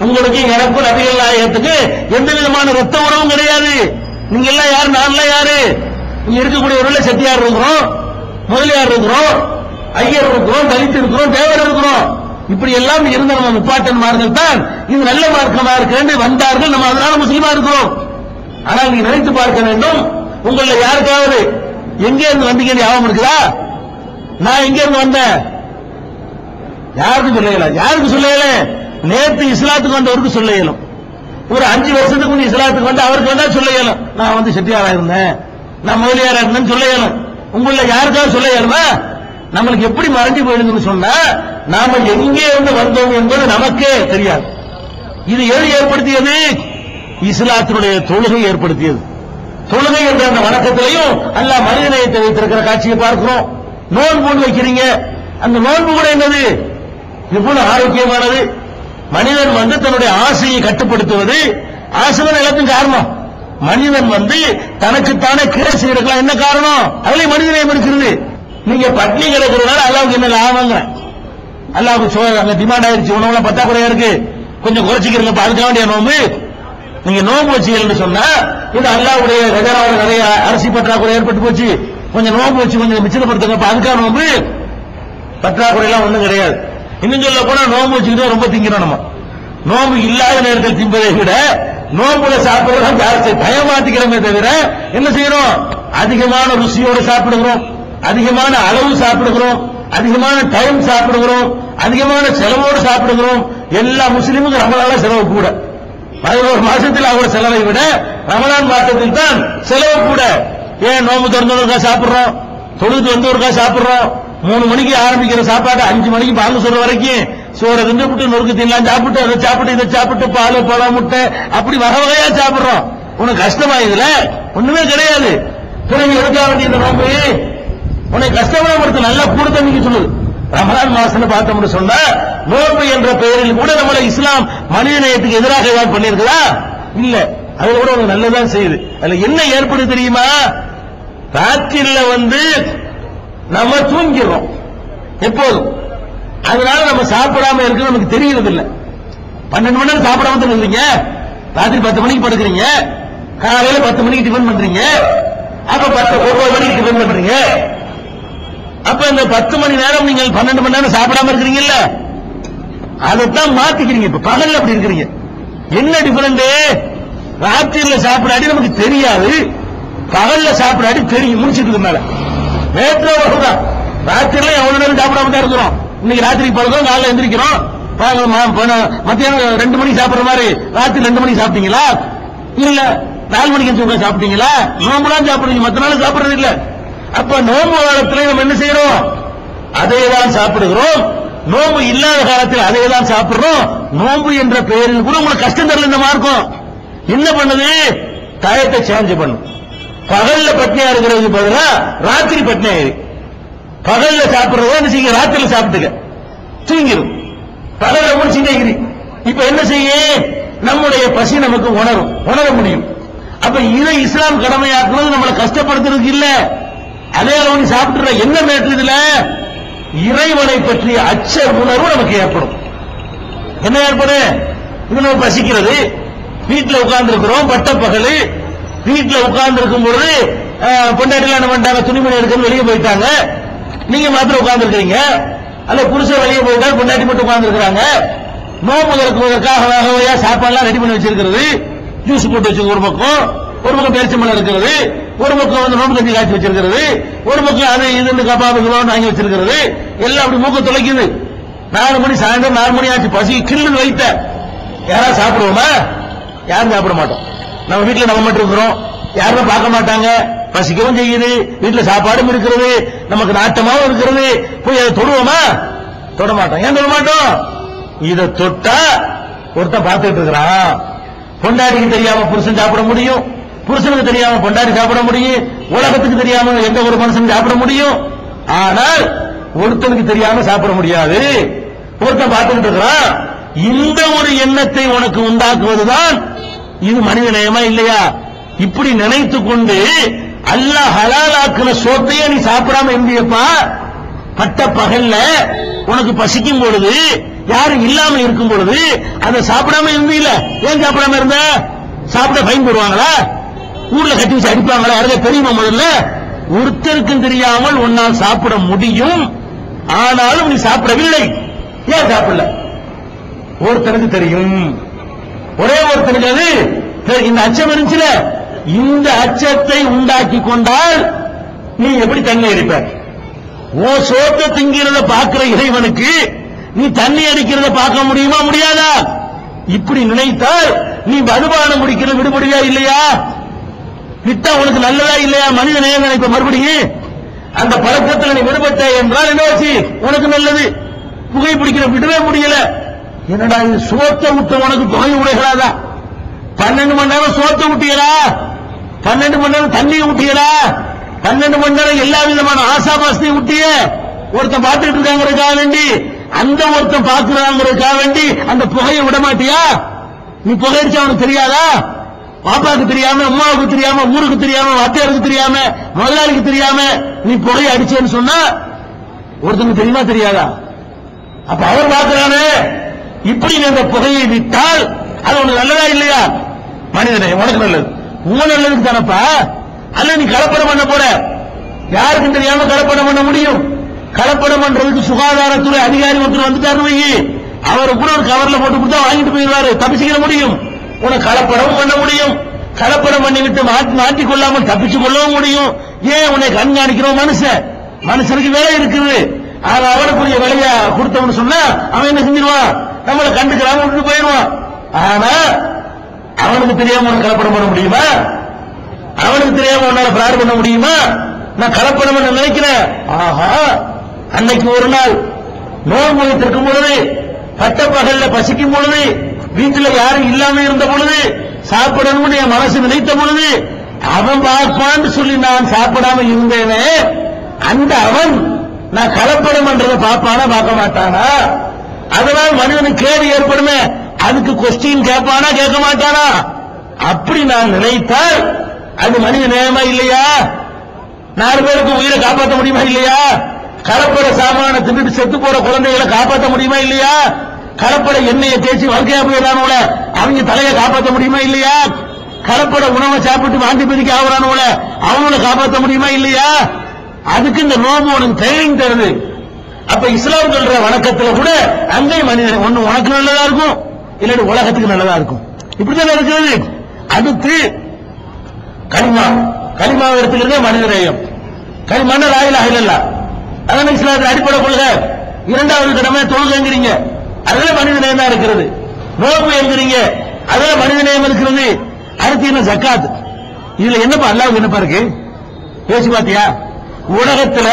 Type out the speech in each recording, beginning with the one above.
உங்களுக்கு எனக்கும் நபிகள் நாயகத்துக்கு எந்த விதமான ரத்த உறவும் கிடையாது. நீங்க எல்லாம் யாரு? நான் யாரு? இங்க இருக்கக்கூடியவர்கள் செட்டியார் இருக்கிறோம் முதலியார் இருக்கிறோம் ஐயர் இருக்கிறோம் தலித் இருக்கிறோம் தேவர் இருக்கிறோம். இப்படி எல்லாம் இருந்த நம்ம முப்பாட்டன்மார்கள் தான் இது நல்ல மார்க்கமா இருக்கு வந்தார்கள். நம்ம அதனால முஸ்லீமா இருக்கிறோம். ஆனால் நீங்க நினைத்து பார்க்க வேண்டும் உங்கள யாருக்காவது எங்க இருந்து வந்தீங்கன்னு ஞாபகம் இருக்குதா? நான் எங்க இருந்து வந்தேன்? யாருக்கு சொல்லல யாருக்கு சொல்லல நேற்று இஸ்லாத்துக்கு வந்தவருக்கு சொல்ல இயலும். ஒரு அஞ்சு வருஷத்துக்கு முன் இஸ்லாத்துக்கு வந்து அவருக்கு வந்தா சொல்ல இயலும். நான் வந்து செட்டியாரா இருந்தேன். நான் முதலியாரா இருந்தேன்னு சொல்ல இயலும். உங்கள யாருக்காவது சொல்ல இயலுமா? நம்மளுக்கு எப்படி மறைஞ்சு போயிடுதுன்னு சொன்னா நாம எங்கே இருந்து வந்தோம் என்பது நமக்கே தெரியாது. இது எது ஏற்படுத்தியது? இஸ்லாத்தினுடைய தொழுகை ஏற்படுத்தியது. தொழுகை என்ற அந்த வணக்கத்திலையும் அல்ல மனிதநேயத்தை வைத்திருக்கிற காட்சியை பார்க்கிறோம். நோன்பு வைக்கிறீங்க. அந்த நோன்பு கூட என்னது? எவ்வளவு ஆரோக்கியமானது? மனிதன் வந்து தன்னுடைய ஆசையை கட்டுப்படுத்துவது ஆசைதான் எல்லாத்துக்கும் காரணம். மனிதன் வந்து தனக்குத்தானே கீழே செய்யறதுலாம் என்ன காரணம்? அதுலயும் மனித இருக்கிறது. நீங்க பட்னி கிடக்கிறதுனால அல்லாவுக்கு என்ன லாபங்க? அல்லாவுக்கு சோ அங்க டிமாண்ட் ஆயிருச்சு. உணவுலாம் பத்தாக்குறையா இருக்கு. கொஞ்சம் குறைச்சிக்கிறீங்க அதுக்காக வேண்டிய நோம்பு. நீங்க நோம்பு வச்சீங்கன்னு சொன்னா இது அல்லாவுடைய கஜராவில் நிறைய அரசி பற்றாக்குறை ஏற்பட்டு போச்சு. கொஞ்சம் நோம்பு வச்சு கொஞ்சம் மிச்சப்படுத்துங்க அதுக்காக நோம்பு. பற்றாக்குறை எல்லாம் ஒண்ணும் கிடையாது. இன்னும் சொல்ல போனா நோம்பு வச்சுக்கிட்டு ரொம்ப திங்கிறோம் நம்ம. நோம்பு இல்லாத நேரத்தில் திம்பதை விட நோம்புல சாப்பிடுறோம் ஜாஸ்தி. பயமாத்திக்கிறோமே தவிர என்ன செய்யறோம்? அதிகமான ருசியோடு சாப்பிடுகிறோம். அதிகமான அளவு சாப்பிடுகிறோம். அதிகமான டைம் சாப்பிடுகிறோம். அதிகமான செலவோடு சாப்பிடுகிறோம். எல்லா முஸ்லீமுக்கும் ரமலான செலவு கூட. பதினோரு மாசத்தில் அவர் செலவை விட ரமலான் மாசத்தில் தான் செலவு கூட. ஏன் நோம்பு திறந்தவருக்கா சாப்பிடுறோம்? தொழுது வந்தவருக்கா சாப்பிடுறோம்? மூணு மணிக்கு ஆரம்பிக்கிற சாப்பாடு அஞ்சு மணிக்கு பாங்கு சொல்ற வரைக்கும். சோறை தின்னு விட்டு நொறுக்கு தின்னலாம் சாப்பிட்டு அதை சாப்பிட்டு இதை சாப்பிட்டு பால் பழம் முட்டை அப்படி வகை வகையா சாப்பிடுறோம். உனக்கு கஷ்டமா இதுல? ஒண்ணுமே கிடையாது. பிறகு எடுக்க வேண்டிய இந்த நோம்பு உனக்கு கஷ்டமா படுத்து நல்லா கூட தண்ணிக்கு சொல்லுது. ரமலான் மாசத்துல பார்த்தோம்னு சொன்னா நோன்பு என்ற பெயரில் கூட நம்மள இஸ்லாம் மனித நேயத்துக்கு எதிராக ஏதாவது பண்ணியிருக்குதா? இல்ல. அது கூட உனக்கு நல்லதான் செய்யுது. அதுல என்ன ஏற்படுது தெரியுமா? ராத்திரில வந்து நம்ம தூங்கிடுறோம். எப்போதும். அதனால நம்ம சாப்பிடாம இருக்கு நமக்கு தெரியறது இல்ல பன்னெண்டு மணி நேரம் சாப்பிடாம தான் இருந்தீங்க? ராத்திரி பத்து மணிக்கு படுக்கிறீங்க. காலையில பத்து மணிக்கு டிஃபன் பண்றீங்க. அப்ப பத்து ஒன்பது மணிக்கு டிஃபன் பண்றீங்க. அப்ப இந்த பத்து மணி நேரம் நீங்கள் பன்னெண்டு மணி நேரம் சாப்பிடாம இருக்கிறீங்கல்ல? அதைத்தான் மாத்திக்கிறீங்க. இப்ப பகல்ல அப்படி இருக்கிறீங்க. என்ன டிஃபரெண்ட் ராத்திரியில சாப்பிடாடி நமக்கு தெரியாது. பகல்ல சாப்பிடாடி தெரியும். முடிச்சிட்டு மேல. நேற்று வருதான் ராத்திரில எவ்வளவு நேரம் சாப்பிடாம தான் இருக்கிறோம்? இன்னைக்கு ராத்திரிக்கு படுக்கிறோம் காலைல எந்திரிக்கிறோம். மத்தியானம் ரெண்டு மணிக்கு சாப்பிடுற மாதிரி ராத்திரி ரெண்டு மணிக்கு சாப்பிட்டீங்களா? இல்ல நாலு மணிக்கு எந்திரிச்சு சாப்பிட்டீங்களா? நோம்புலாம் சாப்பிடுறீங்க மத்த நாள் சாப்பிடுறது இல்ல. அப்ப நோம்பு காலத்துல நம்ம என்ன செய்யறோம்? அதே தான் சாப்பிடுகிறோம். நோம்பு இல்லாத காலத்தில் அதை தான் சாப்பிடுறோம். நோம்பு என்ற பெயரில் கூட உங்களுக்கு கஷ்டம் தரல இந்த மார்க்கம். என்ன பண்ணுது? டயத்தை சேஞ்ச் பண்ணும். பகல்ல பட்னியா இருக்கிறது பதிலா ராத்திரி பட்னியா இரு பகல்ல சாப்பிடுறத என்ன செய்யுங்க ராத்திரில சாப்பிட்டுக்க. தூங்கிடும் பகல்ல முடிச்சுட்டே இரு இப்ப என்ன செய்ய? நம்முடைய பசி நமக்கு உணரும். உணர முடியும். அப்ப இதை இஸ்லாம் கடமையாக்குறது நம்மளை கஷ்டப்படுத்துறதுக்கு இல்ல. அதே அளவு சாப்பிடுற சாப்பிட்டுற என்ன மேட்டு இதுல? இறைவனை பற்றிய அச்ச உணர்வு நமக்கு ஏற்படும். என்ன ஏற்படும்? இது நம்ம பசிக்கிறது. வீட்டுல உட்கார்ந்து இருக்கிறோம் பட்டப்பகல் வீட்டுல உட்கார்ந்து இருக்கும் பொழுது பொண்டாட்டில என்ன பண்ணிட்டாங்க? துணிமணி எடுக்கணும் வெளியே போயிட்டாங்க. நீங்க மாத்திரம் உட்கார்ந்து இருக்கிறீங்க அல்ல புருஷன் வெளியே போயிட்டாங்க பொண்டாட்டி மட்டும் உட்கார்ந்து இருக்கிறாங்க நோம்பு திறக்குவதற்காக வகை வகையா சாப்பாடுலாம் ரெடி பண்ணி வச்சிருக்கிறது. ஜூஸ் போட்டு வச்சு ஒரு பக்கம். ஒரு பக்கம் பேரிச்சம்பழம் இருக்கிறது. ஒரு பக்கம் வந்து நோம்பு கஞ்சி காய்ச்சி வச்சிருக்கிறது. ஒரு பக்கம் அது இதுன்னு கபாபுகளோடு வாங்கி வச்சிருக்கிறது. எல்லாம் அப்படி மூக்க துளைக்குது நாலு மணி சாயந்தரம் நாலு மணி ஆச்சு. பசி கில்லுன்னு வைத்த யாராவது சாப்பிடுவோமா? யாரும் சாப்பிட மாட்டோம். நம்ம வீட்டில் நம்ம மட்டும் இருக்கிறோம். யாரும் பார்க்க மாட்டாங்க. பசிக்கவும் செய்யுது. வீட்டில் சாப்பாடும் இருக்கிறது. நமக்கு நாட்டமாவும் இருக்கிறது. போய் அதை தொடுவோமா? தொட மாட்டோம். ஏன் தொட மாட்டோம்? இதை தொட்டா ஒருத்தன் பார்த்துட்டு இருக்கிறான். பொண்டாட்டிக்கு தெரியாம புருஷன் சாப்பிட முடியும். புருஷனுக்கு தெரியாம பொண்டாட்டி சாப்பிட முடியும். உலகத்துக்கு தெரியாம எந்த ஒரு மனுஷன் சாப்பிட முடியும். ஆனால் ஒருத்தனுக்கு தெரியாம சாப்பிட முடியாது. ஒருத்தன் பார்த்துக்கிட்டு இருக்கிறான். இந்த ஒரு எண்ணத்தை உனக்கு உண்டாக்குவதுதான் இது மனித நேயமா இல்லையா? இப்படி நினைத்து கொண்டு அல்லாஹ் ஹலாலாக்குன சோத்தையே நீ சாப்பிடாம இருந்தியப்பா? பட்ட பகல்ல உனக்கு பசிக்கும் பொழுது யாரும் இல்லாம இருக்கும் பொழுது அதை சாப்பிடாம இருந்தீல? ஏன் சாப்பிடாம இருந்த? சாப்பிட பயன் போடுவாங்களா? ஊர்ல கட்டி வச்சு அடிப்பாங்களா? யாருக்கா தெரியுமா முதல்ல? ஒருத்தருக்கும் தெரியாமல் உன்னால் சாப்பிட முடியும். ஆனாலும் நீ சாப்பிடவில்லை. ஏன் சாப்பிடல? ஒருத்தனுக்கு தெரியும். ஒரே ஒருத்தனுக்கு அது. சரி, இந்த அச்சம் இருந்துச்சுல. இந்த அச்சத்தை உண்டாக்கி கொண்டால் நீ எப்படி தண்ணி அடிப்ப? ஓ சோத்த திங்கிறத பார்க்கிற இறைவனுக்கு நீ தண்ணி அடிக்கிறத பார்க்க முடியுமா முடியாதா? இப்படி நினைத்தால் நீ மதுபானம் முடிக்கிறது விடுபடுவியா இல்லையா? விட்டா உனக்கு நல்லதா இல்லையா? மனித நேயம் நினைப்ப மறுபடியும்? அந்த பழக்கத்தில் நீ விடுபட்ட என்றால் என்ன வச்சு உனக்கு நல்லது. புகை பிடிக்கிற விடவே முடியல. என்னடா இது சோத்த விட்டு உனக்கு புகை விடுகிறாதா பன்னெண்டு மணி நேரம் சோத்த விட்டீங்களா பன்னெண்டு மணி நேரம் தண்ணியை விட்டீங்களா பன்னெண்டு மணி நேரம் எல்லா விதமான ஆசா பாசத்தையும் விட்டிய ஒருத்தன் பார்த்துட்டு இருக்காங்கிறதுக்காக வேண்டி அந்த ஒருத்தன் பார்க்கிறாங்கிறதுக்காக வேண்டி அந்த புகையை விட மாட்டியா நீ புகையடிச்சு அவனுக்கு தெரியாதா? பாப்பாவுக்கு தெரியாம அம்மாவுக்கு தெரியாம ஊருக்கு தெரியாம வாத்தியாருக்கு தெரியாம முதலாளிக்கு தெரியாம நீ புகையை அடிச்சேன்னு சொன்னா ஒருத்தனுக்கு தெரியுமா தெரியாதா? அப்ப அவர் பார்க்கிறானே. இப்படி அந்த புகையை விட்டால் அது உனக்கு நல்லதா இல்லையா? மனிதனே உனக்கு நல்லது. உன் நல்லதுக்கு தானப்பா? அல்ல நீ கலப்படம் பண்ண போற? யாருக்கும் தெரியாம கலப்படம் பண்ண முடியும்? கலப்படம் பண்றதுக்கு சுகாதாரத்துறை அதிகாரி ஒருத்தர் வந்துட்டாரு வை அவர் கூட ஒரு கவர்ல போட்டு கொடுத்தா வாங்கிட்டு போயிடுவாரு. தப்பிச்சுக்கிற முடியும். உனக்கு கலப்படமும் பண்ண முடியும். கலப்படம் பண்ணிவிட்டு மாட்டி மாட்டிக் கொள்ளாமல் தப்பிச்சு கொள்ளவும் முடியும். ஏன் உன்னை கண்காணிக்கிறோம் மனுஷன்? மனுஷனுக்கு வேலை இருக்குது. அவனுக்குரிய வேலையை கொடுத்தவனு சொன்னா அவன் என்ன செஞ்சிருவான்? நம்மளை கண்டுக்கிறாம விட்டு போயிடுவான் ஆனா அவனுக்கு தெரியாம உனக்கு கலப்படம் பண்ண முடியுமா? அவனுக்கு தெரியாம உன்னால பிரார் பண்ண முடியுமா? நான் கலப்படம் நினைக்கிறேன். ஆஹா அன்னைக்கு ஒரு நாள் நோன்பு வைத்திருக்கும் பொழுது பட்டப்பகல்ல பசிக்கும் பொழுது வீட்டுல யாரும் இல்லாம இருந்த பொழுது சாப்பிடணும்னு என் மனசு நினைத்த பொழுது அவன் பார்ப்பான்னு சொல்லி நான் சாப்பிடாம இருந்தேனே அந்த அவன் நான் கலப்படம் பண்றதை பார்ப்பானா பார்க்க மாட்டானா? அதனால் மனிதனுக்கு கேடு ஏற்படுமே? அதுக்கு கொஸ்டின் கேட்பானா கேட்க மாட்டானா? அப்படி நான் நினைத்தால் அது மனித நேயமா இல்லையா? நாலு பேருக்கு உயிரை காப்பாற்ற முடியுமா இல்லையா? கலப்பட சாமான திண்டுட்டு செத்து போற குழந்தைகளை காப்பாற்ற முடியுமா இல்லையா? கலப்பட எண்ணெயை தேய்ச்சி வாழ்க்கையா போயிடறானுல அவங்க தலையை காப்பாற்ற முடியுமா இல்லையா? கலப்பட உணவை சாப்பிட்டு வாந்தி பிரிக்க ஆகுறானுல அவங்கள காப்பாற்ற முடியுமா இல்லையா? அதுக்கு இந்த நோம்பு உனக்கு ட்ரைனிங் தருது. அப்ப இஸ்லாம் சொல்ற வணக்கத்துல கூட அங்கே மனிதன் ஒண்ணு உனக்கு நல்லதா இருக்கும் இல்லாட்டி உலகத்துக்கு நல்லதா இருக்கும். இப்படிதான் இருக்கிறது அடுத்து கனிமா கலிமாவை எடுத்துக்கிறது மனித நேயம் கலிமான லாயிலாக அதான் இஸ்லாத்தின் அடிப்படை கொள்க. இரண்டாவது கடமை தொழுகைங்கிறீங்க அதெல்லாம் மனித நேயம் தான் இருக்கிறது. நோக்கு என்கிறீங்க. அதெல்லாம் மனித நேயம் இருக்கிறது. அடுத்து என்ன? ஜக்காத். இதுல என்னப்பா அல்லாவுக்கு என்னப்பா இருக்கு? பேசி பாத்தியா உலகத்துல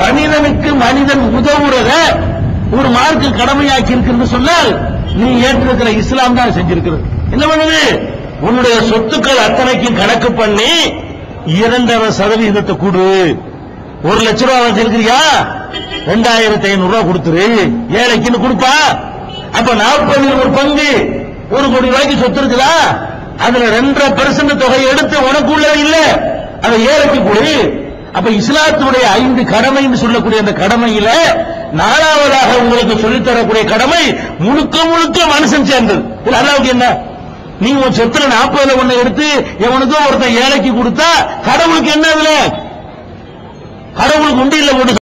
மனிதனுக்கு மனிதன் உதவுறத ஒரு மார்க்கு கடமையாக்கி இருக்குன்னு சொன்னால் நீ ஏற்றிருக்கிற இஸ்லாம் தான் செஞ்சிருக்கிறது. என்ன பண்ணுது? உன்னுடைய சொத்துக்கள் அத்தனைக்கும் கணக்கு பண்ணி இரண்டரை சதவீதத்தை கொடு. ஒரு லட்ச ரூபா வச்சிருக்கிறியா ரெண்டாயிரத்தி ஐநூறு ரூபா கொடுத்துரு. ஏழைக்குன்னு கொடுப்பா. அப்ப நாற்பது ஒரு பங்கு. ஒரு கோடி ரூபாய்க்கு சொத்து இருக்குதா? அதுல ரெண்டரை பெர்சன்ட் தொகையை எடுத்து உனக்குள்ள இல்ல. அதை ஏழைக்கு கொடு. அப்ப இஸ்லாத்துடைய ஐந்து கடமைன்னு சொல்லக்கூடிய அந்த கடமையில நாலாவதாக உங்களுக்கு சொல்லித் தரக்கூடிய கடமை முழுக்க முழுக்க மனுஷன் சேர்ந்தது. இது அல்லாவுக்கு என்ன? நீ உன் சொத்துல நாற்பதுல ஒண்ணு எடுத்து எவனுக்கும் ஒருத்தன் ஏழைக்கு கொடுத்தா கடவுளுக்கு என்ன அதுல? கடவுளுக்கு உண்டியில போட்டு